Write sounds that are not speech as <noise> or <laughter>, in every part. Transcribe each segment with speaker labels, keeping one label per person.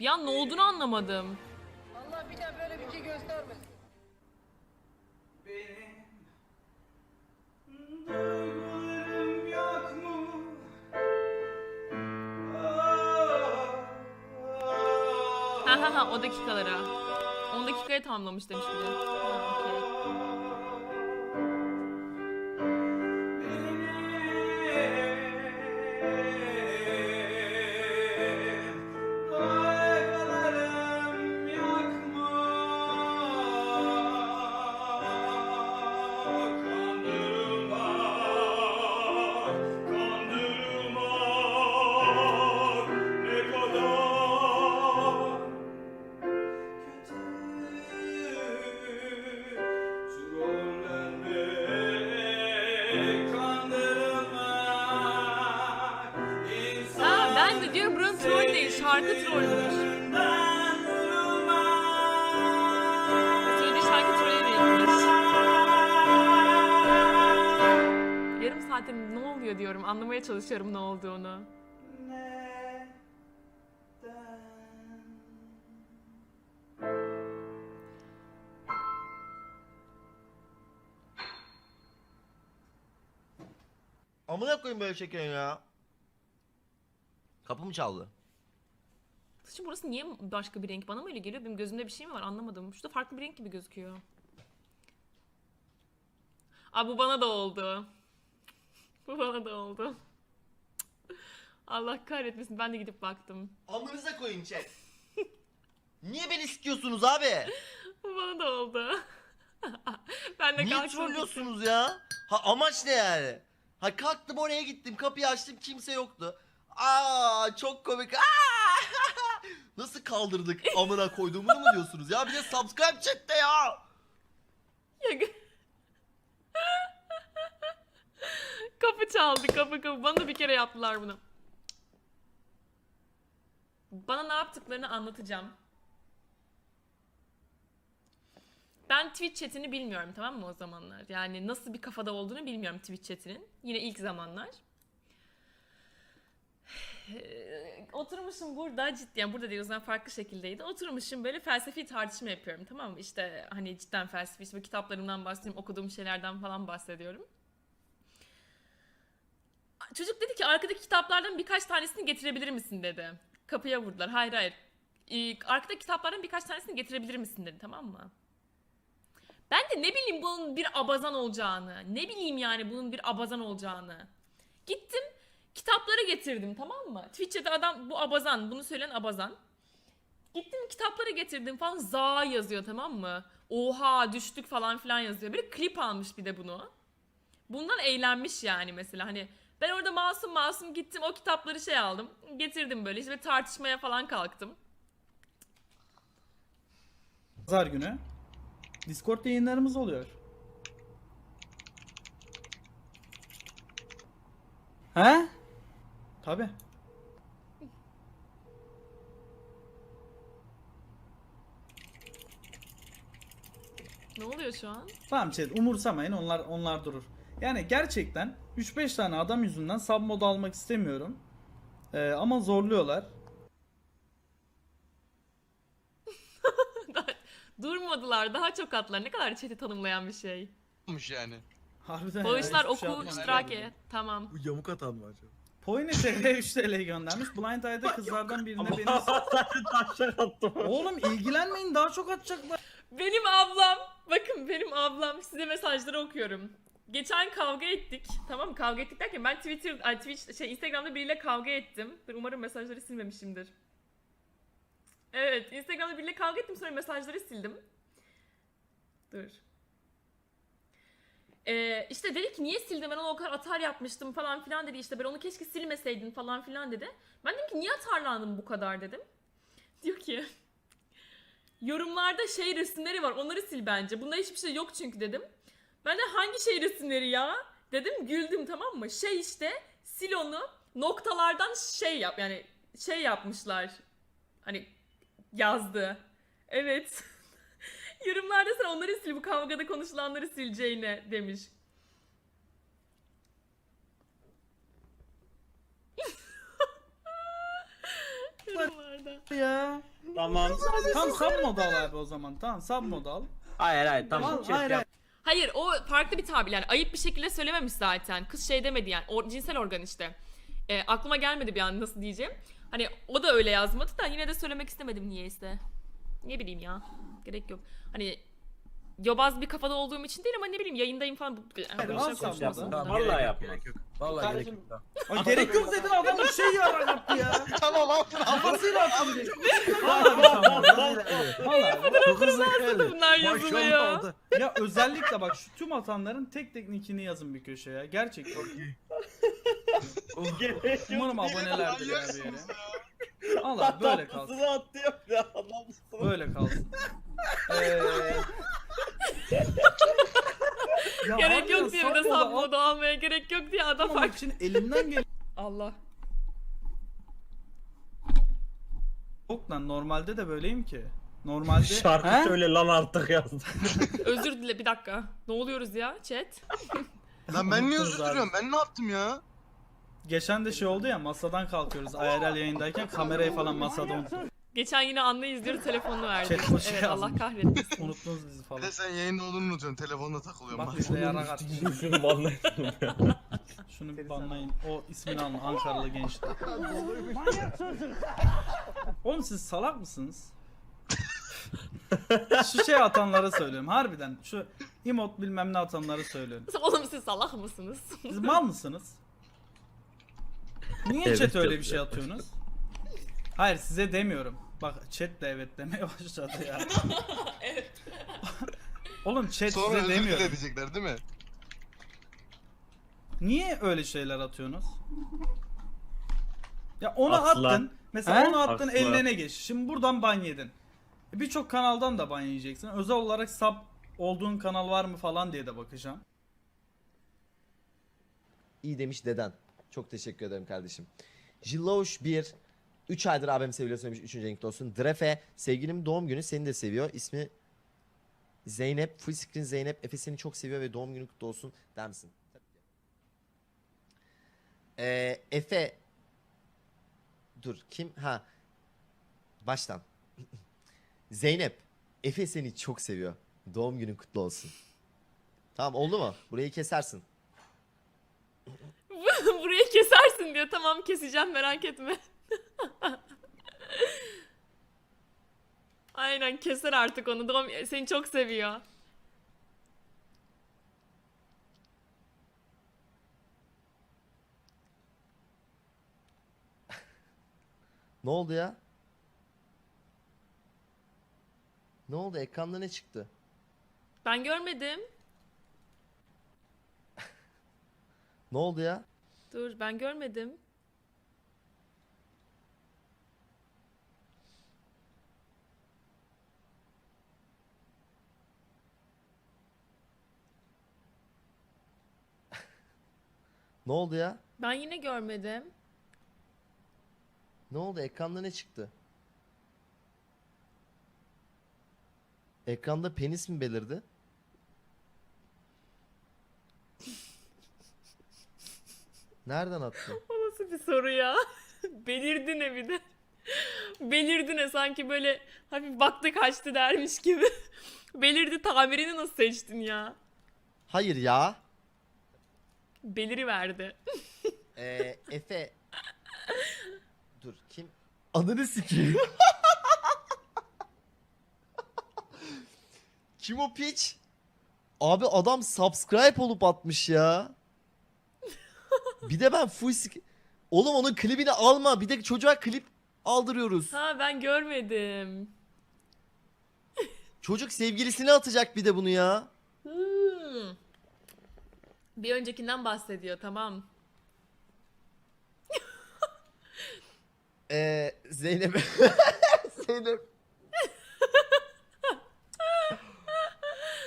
Speaker 1: Bir an ne olduğunu anlamadım.
Speaker 2: Allah bir daha böyle bir şey göstermesin.
Speaker 3: Duygularım yok mu?
Speaker 1: Ha ha ha o dakikalara. 10 dakikaya tamamlamış demiş bir de. Ha, şarkı trollmüş. Söylediği şarkı trolle değilmiş. Yarım saattir ne oluyor diyorum anlamaya çalışıyorum ne olduğunu.
Speaker 4: Amına koyayım böyle şekerin ya. Kapı mı çaldı?
Speaker 1: Saçım burası niye başka bir renk? Bana mı öyle geliyor? Benim gözümde bir şey mi var? Anlamadım. Şurada farklı bir renk gibi gözüküyor. Aa bu bana da oldu. <laughs> Bu bana da oldu. Allah kahretmesin. Ben de gidip baktım.
Speaker 4: Amınıza koyayım chat. <laughs> Niye beni sikiyorsunuz abi? <laughs>
Speaker 1: Bu bana da oldu. ben de
Speaker 4: Niye
Speaker 1: kalktım.
Speaker 4: trollüyorsunuz ya? Ha amaç ne yani? Ha kalktım oraya gittim kapıyı açtım kimse yoktu. Aa çok komik. Aa! Nasıl kaldırdık amına koyduğumu mu diyorsunuz ya? Bir de subscribe chatte ya.
Speaker 1: Ya- kapı çaldı kapı kapı. Bana da bir kere yaptılar bunu. Bana ne yaptıklarını anlatacağım. Ben Twitch chatini bilmiyorum tamam mı o zamanlar? Yani nasıl bir kafada olduğunu bilmiyorum Twitch chatinin. Yine ilk zamanlar. Oturmuşum burada cidden burada değil o zaman farklı şekildeydi. Oturmuşum böyle felsefi tartışma yapıyorum tamam mı? İşte hani cidden felsefi işte kitaplarımdan bahsediyorum okuduğum şeylerden falan bahsediyorum. Çocuk dedi ki arkadaki kitaplardan birkaç tanesini getirebilir misin dedi. Kapıya vurdular. Hayır hayır. Ee, arkadaki kitaplardan birkaç tanesini getirebilir misin dedi tamam mı? Ben de ne bileyim bunun bir abazan olacağını. Ne bileyim yani bunun bir abazan olacağını. Gittim kitapları getirdim tamam mı? Twitch'te adam bu abazan bunu söyleyen abazan. Gittim kitapları getirdim falan za yazıyor tamam mı? Oha düştük falan filan yazıyor. Bir klip almış bir de bunu. Bundan eğlenmiş yani mesela hani ben orada masum masum gittim o kitapları şey aldım. Getirdim böyle işte tartışmaya falan kalktım.
Speaker 5: Pazar günü Discord yayınlarımız oluyor. He? Tabi.
Speaker 1: Ne oluyor şu an?
Speaker 5: Tamam chat umursamayın onlar onlar durur. Yani gerçekten 3-5 tane adam yüzünden sub mod almak istemiyorum. Ee, ama zorluyorlar. <laughs>
Speaker 1: Durmadılar daha çok attılar. Ne kadar chat'i tanımlayan bir şey.
Speaker 6: olmuş yani.
Speaker 5: Harbiden ya,
Speaker 1: Bağışlar
Speaker 5: hiçbir şey
Speaker 1: oku
Speaker 5: yapmadım.
Speaker 1: iştirak et. Tamam.
Speaker 7: Bu yamuk atan mı acaba?
Speaker 5: Poyne TR 3 TL göndermiş. Blind Eye'de kızlardan birine beni... <laughs> Oğlum ilgilenmeyin daha çok atacaklar.
Speaker 1: Benim ablam, bakın benim ablam size mesajları okuyorum. Geçen kavga ettik. Tamam mı? Kavga ettik derken ben Twitter, ay Twitch, şey Instagram'da biriyle kavga ettim. Dur, umarım mesajları silmemişimdir. Evet, Instagram'da biriyle kavga ettim sonra mesajları sildim. Dur. Ee, işte dedi ki niye sildin ben ona o kadar atar yapmıştım falan filan dedi işte ben onu keşke silmeseydin falan filan dedi. Ben dedim ki niye atarlandım bu kadar dedim. <laughs> Diyor ki yorumlarda şey resimleri var onları sil bence. Bunda hiçbir şey yok çünkü dedim. Ben de hangi şey resimleri ya? Dedim güldüm tamam mı? Şey işte sil onu noktalardan şey yap yani şey yapmışlar. Hani yazdı. Evet. <laughs> Yorumlarda sen onları sil bu kavgada konuşulanları sileceğine demiş. <laughs> Yorumlarda.
Speaker 5: ya.
Speaker 6: Tamam.
Speaker 5: Tam sub modu al abi o zaman. Tamam sub modu al.
Speaker 6: Hayır hayır tamam.
Speaker 5: Al, hayır, hayır.
Speaker 1: Hayır o farklı bir tabir yani ayıp bir şekilde söylememiş zaten. Kız şey demedi yani o cinsel organ işte. E, aklıma gelmedi bir an nasıl diyeceğim. Hani o da öyle yazmadı da yine de söylemek istemedim niyeyse. Ne bileyim ya. Gerek yok. Hani yobaz bir kafada olduğum için değil ama ne bileyim yayındayım falan. Bu-
Speaker 5: Hayır,
Speaker 1: Boşuna
Speaker 5: al sen
Speaker 1: konuşmasın
Speaker 5: bunu.
Speaker 1: da.
Speaker 6: Vallahi yapma.
Speaker 8: Vallahi gerek
Speaker 5: Kardeşim-
Speaker 8: yok.
Speaker 5: Ay, gerek yok dedin adam bir şey ya yaptı ya. <laughs>
Speaker 4: tamam al.
Speaker 5: Kafasıyla attı de. Vallahi.
Speaker 8: Çok hızlı geldi.
Speaker 1: Bunlar yazılıyor.
Speaker 8: oldu.
Speaker 5: Ya özellikle bak şu tüm atanların tek tek nickini yazın bir köşeye. Gerçekten. <laughs> Umarım abonelerdir ya bir yere. Al abi böyle kalsın.
Speaker 6: attı yok ya adam.
Speaker 5: Böyle kalsın. Ee... Ya <laughs>
Speaker 1: Gerek yok diye bir de
Speaker 5: sub modu
Speaker 1: sub modu almaya gerek yok diye adam
Speaker 5: almamak
Speaker 1: fark.
Speaker 5: için elimden gel. <laughs>
Speaker 1: Allah.
Speaker 5: Yok lan normalde de böyleyim ki. Normalde <laughs>
Speaker 6: Şarkı
Speaker 5: He?
Speaker 6: söyle lan artık yazdı.
Speaker 1: Özür dile bir dakika. Ne oluyoruz ya chat?
Speaker 7: Lan ben niye
Speaker 5: Unuttunuz
Speaker 7: özür
Speaker 5: abi.
Speaker 7: diliyorum? Ben ne yaptım ya?
Speaker 5: Geçen de şey oldu ya masadan kalkıyoruz IRL yayındayken kamerayı falan masada unuttuk.
Speaker 1: Geçen yine Anla izliyor telefonunu verdi.
Speaker 5: Chat boşu
Speaker 1: evet
Speaker 5: yazmış.
Speaker 1: Allah kahretmesin.
Speaker 5: Unuttunuz bizi
Speaker 7: Bir
Speaker 5: falan.
Speaker 7: de sen yayında olduğunu unutuyorsun. Telefonla takılıyorum.
Speaker 5: Bak
Speaker 7: Bak.
Speaker 5: işte yarak at.
Speaker 6: Şunu banlayın.
Speaker 5: Şunu bir banlayın. O ismini alın Ankaralı gençler. Oğlum siz salak mısınız? şu şey atanlara söylüyorum harbiden. Şu emot bilmem ne atanlara söylüyorum. <laughs>
Speaker 1: Oğlum siz salak mısınız?
Speaker 5: Siz mal mısınız? Niye
Speaker 6: Evet,
Speaker 5: chat öyle bir şey atıyorsunuz? Hayır size demiyorum. Bak chat de evet demeye <laughs> başladı ya. <laughs> Oğlum chat
Speaker 7: Sonra
Speaker 5: size
Speaker 7: özür
Speaker 5: demiyorum.
Speaker 7: dileyecekler değil mi?
Speaker 5: Niye öyle şeyler atıyorsunuz? Ya onu
Speaker 6: Asla.
Speaker 5: attın. Mesela
Speaker 6: He?
Speaker 5: onu attın
Speaker 6: Asla.
Speaker 5: eline geç. Şimdi buradan ban yedin. E, Birçok kanaldan da ban yiyeceksin. Özel olarak sub olduğun kanal var mı falan diye de bakacağım.
Speaker 4: İyi demiş deden. Çok teşekkür ederim kardeşim. Jiloş 1 3 aydır abim seviyor söylemiş 3. renkli olsun. Drefe sevgilim doğum günü seni de seviyor. İsmi Zeynep. Full screen Zeynep. Efe seni çok seviyor ve doğum günü kutlu olsun der misin? Ee, Efe Dur kim? Ha. Baştan. <laughs> Zeynep. Efe seni çok seviyor. Doğum günün kutlu olsun. Tamam oldu mu? Burayı kesersin. <laughs>
Speaker 1: Burayı kesersin diyor. Tamam keseceğim merak etme. <laughs> Aynen keser artık onu. Doğum seni çok seviyor.
Speaker 4: Ne oldu ya? Ne oldu? Ekranda ne çıktı?
Speaker 1: Ben görmedim. <laughs>
Speaker 4: Ne oldu ya?
Speaker 1: Dur ben görmedim.
Speaker 4: Ne oldu ya?
Speaker 1: Ben yine görmedim.
Speaker 4: Ne oldu? Ekranda ne çıktı? Ekranda penis mi belirdi? Nereden attın? <laughs>
Speaker 1: O nasıl bir soru ya? <laughs> Belirdi ne bir de. Belirdi ne sanki böyle hafif baktı kaçtı dermiş gibi. <laughs> Belirdi tabirini nasıl seçtin ya?
Speaker 4: Hayır ya.
Speaker 1: Beliri verdi.
Speaker 4: Ee, <laughs> Efe. Dur kim? Ananı sikeyim. <laughs> kim o piç? Abi adam subscribe olup atmış ya. Bir de ben full sik... Oğlum onun klibini alma. Bir de çocuğa klip aldırıyoruz.
Speaker 1: Ha ben görmedim.
Speaker 4: Çocuk sevgilisine atacak bir de bunu ya.
Speaker 1: Hmm. Bir öncekinden bahsediyor tamam.
Speaker 4: Ee, Zeynep. <laughs> Zeynep.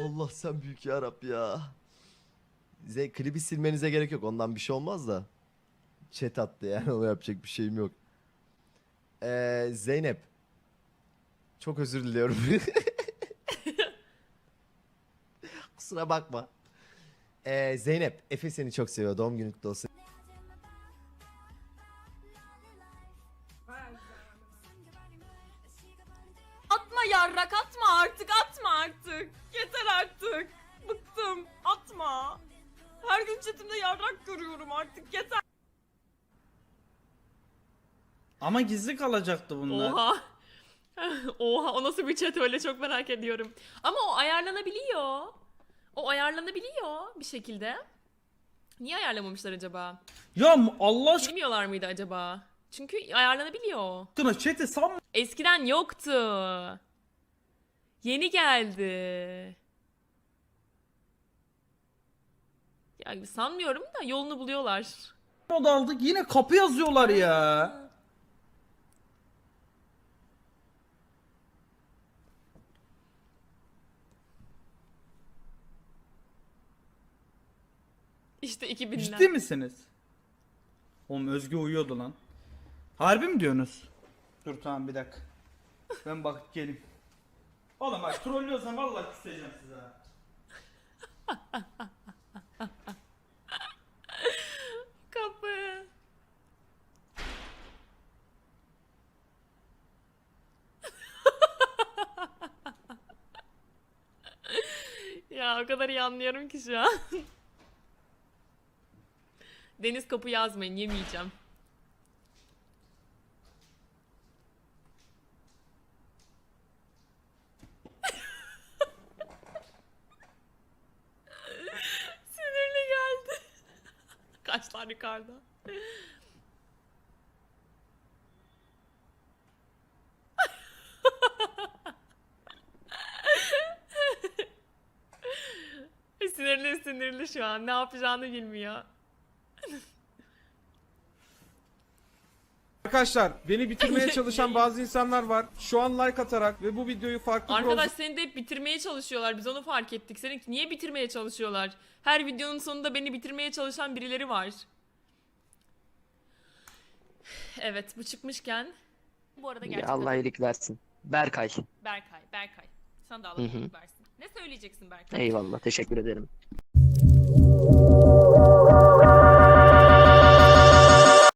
Speaker 4: Allah sen büyük ya ya. Ze klibi silmenize gerek yok. Ondan bir şey olmaz da. Chat attı yani. Ona yapacak bir şeyim yok. Ee, Zeynep. Çok özür diliyorum. <laughs> Kusura bakma. Ee, Zeynep, Efe seni çok seviyor. Doğum günün kutlu olsun.
Speaker 1: Atma yarrak atma artık atma artık. Yeter artık. Bıktım. Atma. Her gün chatimde yarrak görüyorum artık yeter.
Speaker 5: Ama gizli kalacaktı bunlar.
Speaker 1: Oha. <laughs> Oha o nasıl bir chat öyle çok merak ediyorum. Ama o ayarlanabiliyor. O ayarlanabiliyor bir şekilde. Niye ayarlamamışlar acaba?
Speaker 5: Ya Allah aşkına
Speaker 1: Bilmiyorlar mıydı acaba? Çünkü ayarlanabiliyor.
Speaker 5: chat'i sanma.
Speaker 1: Eskiden yoktu. Yeni geldi. Ya sanmıyorum da yolunu buluyorlar.
Speaker 5: mod aldık yine kapı yazıyorlar ya.
Speaker 1: İşte 2000'ler.
Speaker 5: Ciddi misiniz? Oğlum Özge uyuyordu lan. Harbi mi diyorsunuz? Dur tamam bir dakika. Ben bakıp geleyim. Oğlum bak trollüyorsan vallahi küseceğim size. ha. <laughs>
Speaker 1: Kapı. <laughs> ya o kadar iyi anlıyorum ki şu an. Deniz kapı yazmayın yemeyeceğim. <laughs> Sinirli geldi. <laughs> Kaşlar yukarıda. <laughs> sinirli sinirli şu an. Ne yapacağını bilmiyor.
Speaker 9: Arkadaşlar beni bitirmeye <laughs> çalışan bazı insanlar var. Şu an like atarak ve bu videoyu farklı
Speaker 1: Arkadaş seni de hep bitirmeye çalışıyorlar. Biz onu fark ettik. Seni niye bitirmeye çalışıyorlar? Her videonun sonunda beni bitirmeye çalışan birileri var. Evet bu çıkmışken. Bu arada
Speaker 10: Ya
Speaker 1: gerçekten.
Speaker 10: Allah iyilik versin. Berkay.
Speaker 1: Berkay, Berkay. Sana da Allah
Speaker 10: Hı hı.
Speaker 1: iyilik versin. Ne söyleyeceksin Berkay?
Speaker 10: Eyvallah teşekkür ederim.